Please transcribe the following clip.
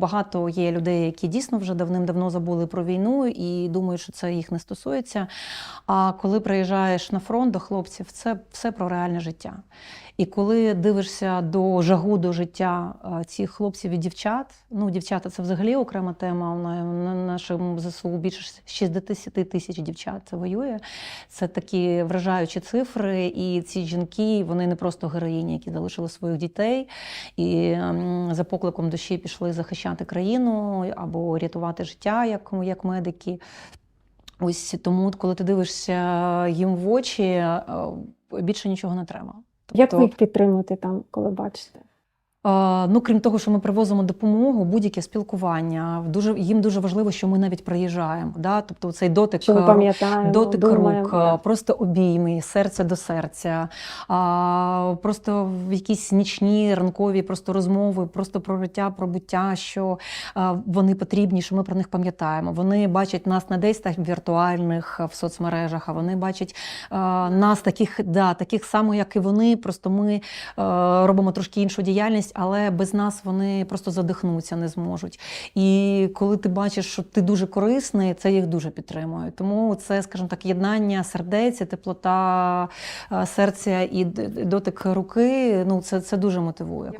Багато є людей, які дійсно вже давним-давно забули про війну і думають, що це їх не стосується. А коли приїжджаєш на фронт до хлопців, це все про реальне життя. І коли дивишся до жагу до життя цих хлопців і дівчат, ну дівчата це взагалі окрема тема. На, на нашому ЗСУ більше 60 тисяч дівчат це воює. Це такі вражаючі цифри. І ці жінки вони не просто героїні, які залишили своїх дітей і за покликом душі пішли захищати країну або рятувати життя, як, як медики. Ось тому, коли ти дивишся їм в очі, е, більше нічого не треба. Як Тобто- ви їх підтримуєте там, коли бачите? Е, Ну, крім того, що ми привозимо допомогу, будь-яке спілкування. Дуже їм дуже важливо, що ми навіть приїжджаємо. Да? Тобто цей дотик, е, дотик думаємо? рук, е, просто обійми, серце до серця, а, просто в якісь нічні ранкові просто розмови, просто про життя, про буття, що а, вони потрібні, що ми про них пам'ятаємо. Вони бачать нас не десь так віртуальних е, в соцмережах, а вони бачать нас таких, да, таких само, як і вони. Просто ми е, робимо трошки іншу діяльність, але без нас вони просто задихнуться, не зможуть. І коли ти бачиш, що ти дуже корисний, це їх дуже підтримує. Тому це, скажімо так, єднання сердець, теплота е, серця і дотик руки. Ну це, це дуже мотивує.